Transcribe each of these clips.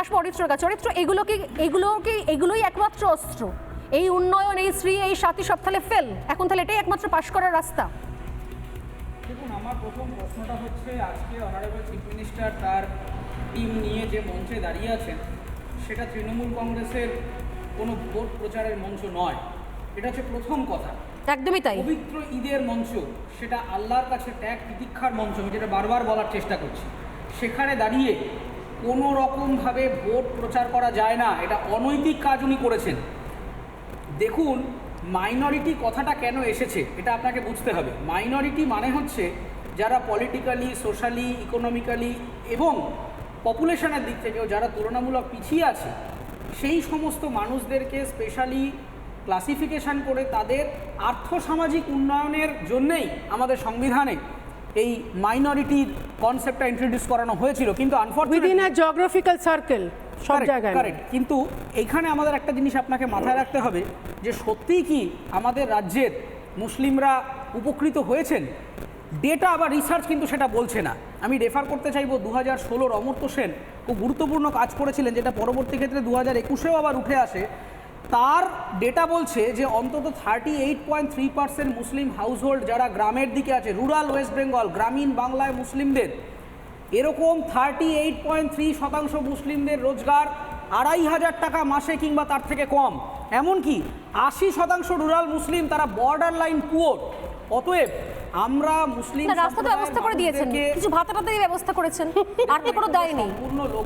আসব অরিত্রর কাছে অরিত্র এগুলো কি এগুলো কি এগুলোই একমাত্র অস্ত্র। এই উন্নয়ন এই শ্রী এই সাথী সব তাহলে ফেল। এখন তাহলে এটাই একমাত্র পাশ করার রাস্তা। দেখুন আমার প্রথম প্রশ্নটা হচ্ছে আজকে অনারেবল চিফ মিনিস্টার তার টিম নিয়ে যে মঞ্চে দাঁড়িয়ে আছেন সেটা তৃণমূল কংগ্রেসের কোনো ভোট প্রচারের মঞ্চ নয়। এটা হচ্ছে প্রথম কথা। একদমই তাই। পবিত্র ঈদের মঞ্চ সেটা আল্লাহর কাছে ত্যাগ তিতিক্ষার মঞ্চ আমি যেটা বারবার বলার চেষ্টা করছি। সেখানে দাঁড়িয়ে কোনো রকমভাবে ভোট প্রচার করা যায় না। এটা অনৈতিক কাজ উনি করেছেন। দেখুন মাইনরিটি কথাটা কেন এসেছে, এটা আপনাকে বুঝতে হবে। মাইনরিটি মানে হচ্ছে যারা পলিটিক্যালি সোশ্যালি ইকোনমিক্যালি এবং পপুলেশনের দিক থেকেও যারা তুলনামূলক পিছিয়ে আছে, সেই সমস্ত মানুষদেরকে স্পেশালি ক্লাসিফিকেশন করে তাদের আর্থসামাজিক উন্নয়নের জন্যেই আমাদের সংবিধানে এই মাইনরিটির কনসেপ্টটা ইন্ট্রোডিউস করানো হয়েছিল কিন্তু within unfortunately uh geographical circle সব জায়গায় কারেক্ট কিন্তু এইখানে আমাদের একটা জিনিস আপনাকে মাথায় রাখতে হবে যে সত্যিই কি আমাদের রাজ্যের মুসলিমরা উপকৃত হয়েছেন? ডেটা বা রিসার্চ কিন্তু সেটা বলছে না। আমি রেফার করতে চাইব দু হাজার ষোলোর অমর্ত্য সেন খুব গুরুত্বপূর্ণ কাজ করেছিলেন যেটা পরবর্তী ক্ষেত্রে দু হাজার একুশেও আবার উঠে আসে। তার ডেটা বলছে যে অন্তত thirty eight point three percent Muslim household যারা গ্রামের দিকে আছে রুরাল ওয়েস্ট বেঙ্গল গ্রামীণ বাংলায় মুসলিমদের, এরকম থার্টি এইট পয়েন্ট থ্রি শতাংশ মুসলিমদের রোজগার আড়াই হাজার টাকা মাসে কিংবা তার থেকে কম। এমনকি আশি শতাংশ রুরাল মুসলিম তারা বর্ডার লাইন পুয়োর অতএব আমরা মুসলিম রাস্তা তো ব্যবস্থা করে দিয়েছেন। কিছু ভাতা টাতা দিয়ে ব্যবস্থা করেছেন। আর তো কোনো দায় নেই।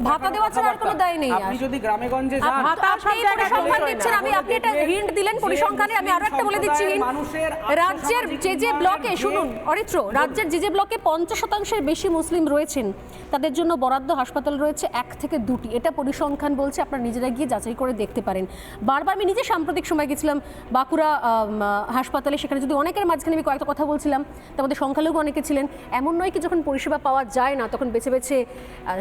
ভাতা দেওয়া ছাড়া আর কোনো দায় নেই আপনি যদি গ্রামে গঞ্জে যান ভাতা সব জায়গায় পরিসংখ্যান দিচ্ছেন আমি আপনি একটা দেখবেন হিন্ট দিলেন পরিসংখ্যানে আমি আরও একটা বলে দিচ্ছি। মানুষের রাজ্যের যে যে ব্লকে শুনুন অরিত্র রাজ্যের যে যে ব্লকে পঞ্চাশ শতাংশের বেশি মুসলিম রয়েছেন তাদের জন্য বরাদ্দ হাসপাতাল রয়েছে এক থেকে দুটি। এটা পরিসংখ্যান বলছে আপনারা নিজেরা গিয়ে যাচাই করে দেখতে পারেন। বারবার আমি নিজে সাম্প্রতিক সময় গেছিলাম বাঁকুড়া হাসপাতালে। সেখানে যদি অনেকের মাঝখানে আমি কয়েকটা কথা বলছিলাম তার মধ্যে সংখ্যালঘু অনেকে ছিলেন। এমন নয় কি যখন পরিষেবা পাওয়া যায় না, তখন বেছে বেছে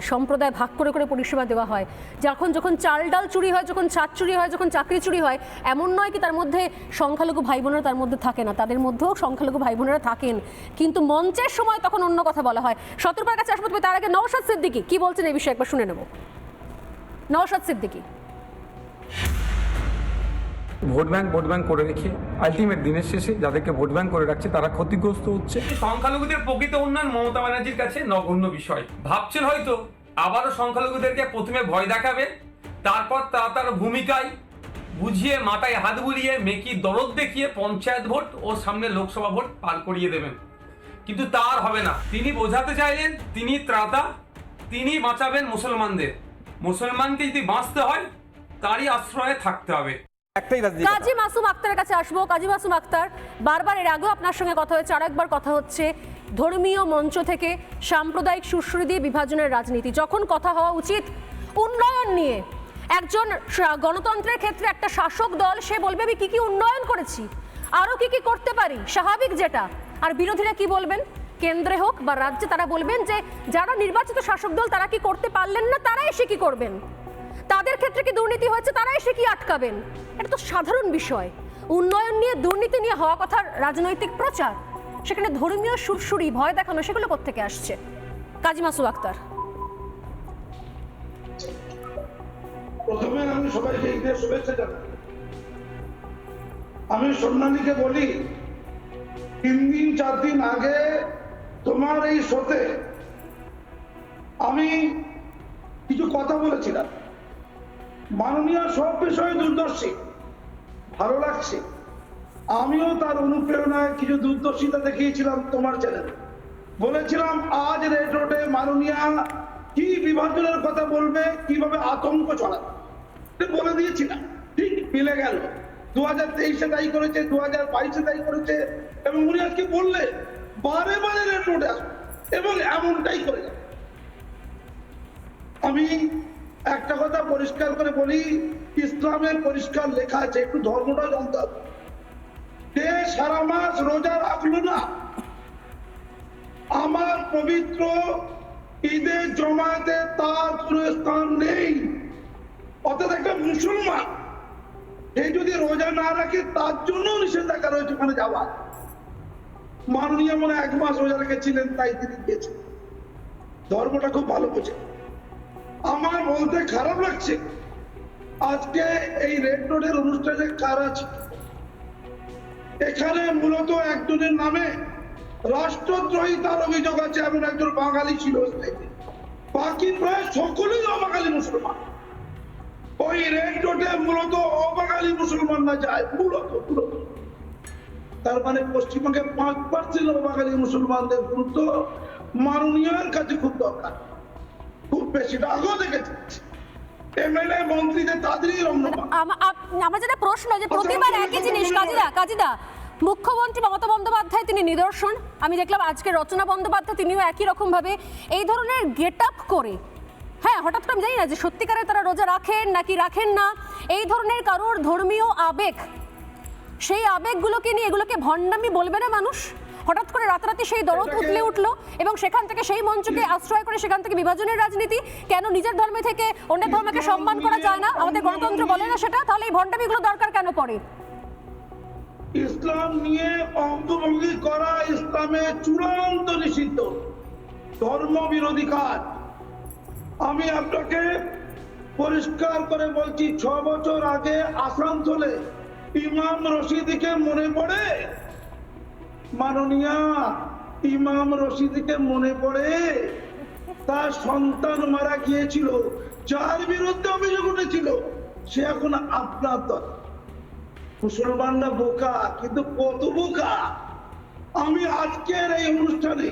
সম্প্রদায় ভাগ করে করে পরিষেবা দেওয়া হয়। যখন যখন চাল ডাল চুরি হয়, যখন ছাদ চুরি হয়, যখন চাকরি চুরি হয়, এমন নয় কি তার মধ্যে সংখ্যালঘু ভাই বোনেরা তার মধ্যে থাকে না। তাদের মধ্যেও সংখ্যালঘু ভাই বোনেরা থাকেন। কিন্তু মঞ্চের সময় তখন অন্য কথা বলা হয়। শত্রুপার কাছে আসব তার আগে নওশাদ সিদ্দিকি। কি বলছেন এই বিষয়ে একবার শুনে নেব। Naushad Siddiqui. Vote bank vote bank করে রেখে আলটিমেট দিনের শেষে যাদেরকে ভোট ব্যাংক করে রাখছে, তারা ক্ষতিগ্রস্ত হচ্ছে। সংখ্যালঘুদের প্রকৃত উন্নয়ন মমতা ব্যানার্জির কাছে নগণ্য বিষয়। ভাবছেন হয়তো আবারও সংখ্যালঘুদেরকে প্রথমে ভয় দেখাবে তারপর তা তার ভূমিকায় বুঝিয়ে মাথায় হাত বুলিয়ে মেকি দরদ দেখিয়ে পঞ্চায়েত ভোট ও সামনে লোকসভা ভোট পার করিয়ে দেবেন। কিন্তু তার হবে না। তিনি বোঝাতে চাইলেন, তিনি ত্রাতা, তিনি বাঁচাবেন মুসলমানদের। মুসলমানকে যদি বাঁচতে হয়, তারই আশ্রয়ে থাকতে হবে। কাজী মাসুম আক্তারের কাছে আসব। কাজী মাসুম আক্তার, বারবার এর আগেও আপনার সঙ্গে কথা হয়েছে, আরেকবার কথা হচ্ছে ধর্মীয় মঞ্চ থেকে সাম্প্রদায়িক সুশ্রী দিয়ে বিভাজনের রাজনীতি। যখন কথা হওয়া উচিত, উন্নয়ন নিয়ে একজন গণতন্ত্রের ক্ষেত্রে একটা শাসক দল, সে বলবে, আমি কি কি উন্নয়ন করেছি? আরও কি কি করতে পারি? স্বাভাবিক যেটা। আর বিরোধীরা কি বলবেন? কেন্দ্রে হোক বা রাজ্যে, তারা বলবেন যে, যারা নির্বাচিত শাসক দল, তারা কি করতে পারলেন না? তারা এসে কি করবেন? তাদের ক্ষেত্রে কি দুর্নীতি হয়েছে? তারা এসে কি আটকাবেন? এটা তো সাধারণ বিষয়। উন্নয়ন নিয়ে দুর্নীতি নিয়ে হওয়া কথা রাজনৈতিক প্রচার, সেখানে ধর্মীয় সুরসুরি, ভয় দেখানো, সেগুলো কোত্থেকে আসছে? কাজী মাসুদ আক্তার। প্রথমে আমি সবাইকে ঈদের শুভেচ্ছা জানাই। আমি সন্ন্যানীকে বলি, তিন দিন, চার দিন আগে তোমার এই শোতে আমি কিছু কথা বলেছিলাম। মাননীয় সব বিষয়ে দূরদর্শী। ভালো লাগছে। আমিও তার অনুপ্রেরণায় কিছু দূরদর্শিতা দেখিয়েছিলাম তোমার চ্যানেলে। বলেছিলাম, আজ রেড রোডে মাননীয়া কি বিভাজনের কথা বলবে, কীভাবে আতঙ্ক ছড়াবে? বলে দিয়েছিলাম। ঠিক মিলে গেল। দু হাজার তেইশে তাই করেছে দু হাজার বাইশে তাই করেছে, এবং উনি আজকে বললেন, বারে বারে রেড রোডে আসবে। এবং এমনটাই করে আমি একটা কথা পরিষ্কার করে বলি, ইসলামের পরিষ্কার লেখা আছে, একটু ধর্মটা জানতে হবে। যে সারা মাস রোজা রাখল না, আমার পবিত্র ঈদের জমাতে তার স্থান নেই। অর্থাৎ একটা মুসলমান, সে যদি রোজা না রাখে, তার জন্য নিষেধাজ্ঞা রয়েছে ওখানে যাওয়া। মাননীয় মনে এক মাস রোজা রেখেছিলেন, তাই তিনি গিয়েছেন ধর্মটা খুব ভালো বোঝে। আমার বলতে খারাপ লাগছে। আজকে এই রেড রোডের অনুষ্ঠানে কার আছে? এখানে মূলত একজনের নামে রাষ্ট্রদ্রোহী তার অভিযোগ আছে, এমন একজন বাঙালি ছিল বাকি প্রায় সকলেই অবাঙালি মুসলমান। ওই রেড রোডে মূলত অবাঙালি মুসলমানরা যায়, মূলত মূলত। তার মানে পশ্চিমবঙ্গে পাঁচ পার্সেন্ট অবাঙালি মুসলমানদের গুরুত্ব। মাননীয়ের কাছে খুব দরকার। খুব বেশি আগেও দেখেছি। আমার যেটা প্রশ্ন যে প্রতিবার একই জিনিস, কাজীদা কাজীদা, মুখ্যমন্ত্রী মমতা বন্দ্যোপাধ্যায় তিনি নিদর্শন। আমি দেখলাম আজকে রচনা বন্দ্যোপাধ্যায় তিনিও একই রকম ভাবে এই ধরনের গেট আপ করে। হ্যাঁ হঠাৎ করে আমি জানি না যে সত্যিকারে তারা রোজা রাখেন নাকি রাখেন না। এই ধরনের কারোর ধর্মীয় আবেগ, সেই আবেগগুলোকে নিয়ে এগুলোকে ভণ্ডামি বলবে না মানুষ? হঠাৎ করে রাতারাতি সেই দরদ উতলে উঠল এবং সেখান থেকে সেই মঞ্চকে আশ্রয় করে সেখান থেকে বিভাজনের রাজনীতি কেন নিজের ধর্মে থেকে অন্যের ধর্মকে সম্মান করা যায় না? আমাদের গণতন্ত্র বলে না সেটা? তাহলে এই ভণ্ডামিগুলো দরকার কেন পড়ে? ইসলাম নিয়ে অঙ্গভঙ্গি করা ইসলামে চূড়ান্ত নিষিদ্ধ। ধর্ম বিরোধী কাজ। আমি আপনাকে পরিষ্কার করে বলছি ছ বছর আগে আসানসোলে ইমাম রশিদিকে মনে পড়ে? মাননীয়া ইমাম রশিদিকে মনে পড়ে? তার সন্তান মারা গিয়েছিল। যার বিরুদ্ধে অভিযোগ উঠেছিল, সে এখন আপনার দল। মুসলমানরা বোকা, কিন্তু কত বোকা? আমি আজকের এই অনুষ্ঠানে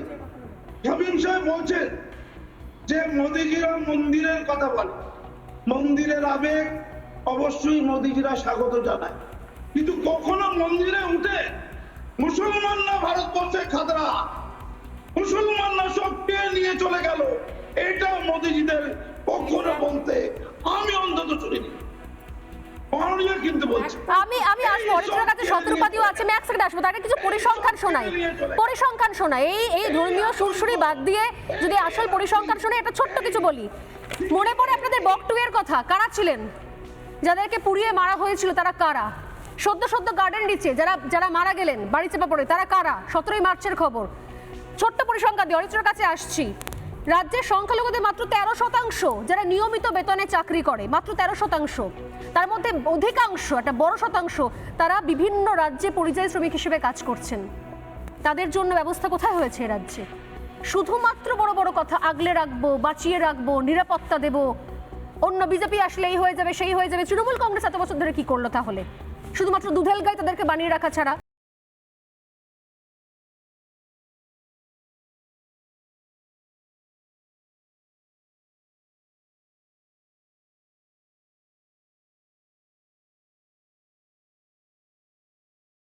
হাবিব সাহেব বলছেন যে মোদিজিরা মন্দিরের কথা বলে। মন্দিরের আবেগ অবশ্যই মোদিজিরা স্বাগত জানায়। কিন্তু কখনো মন্দিরে উঠে মুসলমানরা ভারতবর্ষে খাদরা মুসলমানরা সব পেয়ে নিয়ে চলে গেল? এটা মোদিজিদের কখনো বলতে আমি অন্তত শুনিনি। আমি আমি আসব অরিত্রের কাছে শত্রুপাতিও আছে আমি এক সেকেন্ড আসব তাকে কিছু পরিসংখ্যান শোনাই। পরিসংখ্যান শোনাই এই এই ধর্মীয় সুরসুরি বাদ দিয়ে যদি আসল পরিসংখ্যান শোনাই একটা ছোট্ট কিছু বলি। মনে পড়ে আপনাদের বকটুয়ের কথা কারা ছিলেন? যাদেরকে পুড়িয়ে মারা হয়েছিল তারা কারা? সদ্য সদ্য গার্ডেন রিচে যারা যারা মারা গেলেন, বাড়ি চাপা পড়ে, তারা কারা? সতেরোই মার্চের খবর। ছোট্ট পরিসংখ্যা দিয়ে অরিত্রের কাছে আসছি। রাজ্যের সংখ্যালঘুদের মাত্র তেরো শতাংশ, যারা নিয়মিত বেতনে চাকরি করে, মাত্র তেরো শতাংশ। তার মধ্যে অধিকাংশ, একটা বড় শতাংশ, তারা বিভিন্ন রাজ্যে পরিযায়ী শ্রমিক হিসেবে কাজ করছেন। তাদের জন্য ব্যবস্থা কোথায় হয়েছে রাজ্যে? শুধুমাত্র বড় বড় কথা, আগলে রাখব, বাঁচিয়ে রাখব, নিরাপত্তা দেব। অন্য বিজেপি আসলে এই হয়ে যাবে, সেই হয়ে যাবে। তৃণমূল কংগ্রেস এত বছর ধরে কি করল তাহলে? শুধুমাত্র দুধেল গাই তাদেরকে বানিয়ে রাখা ছাড়া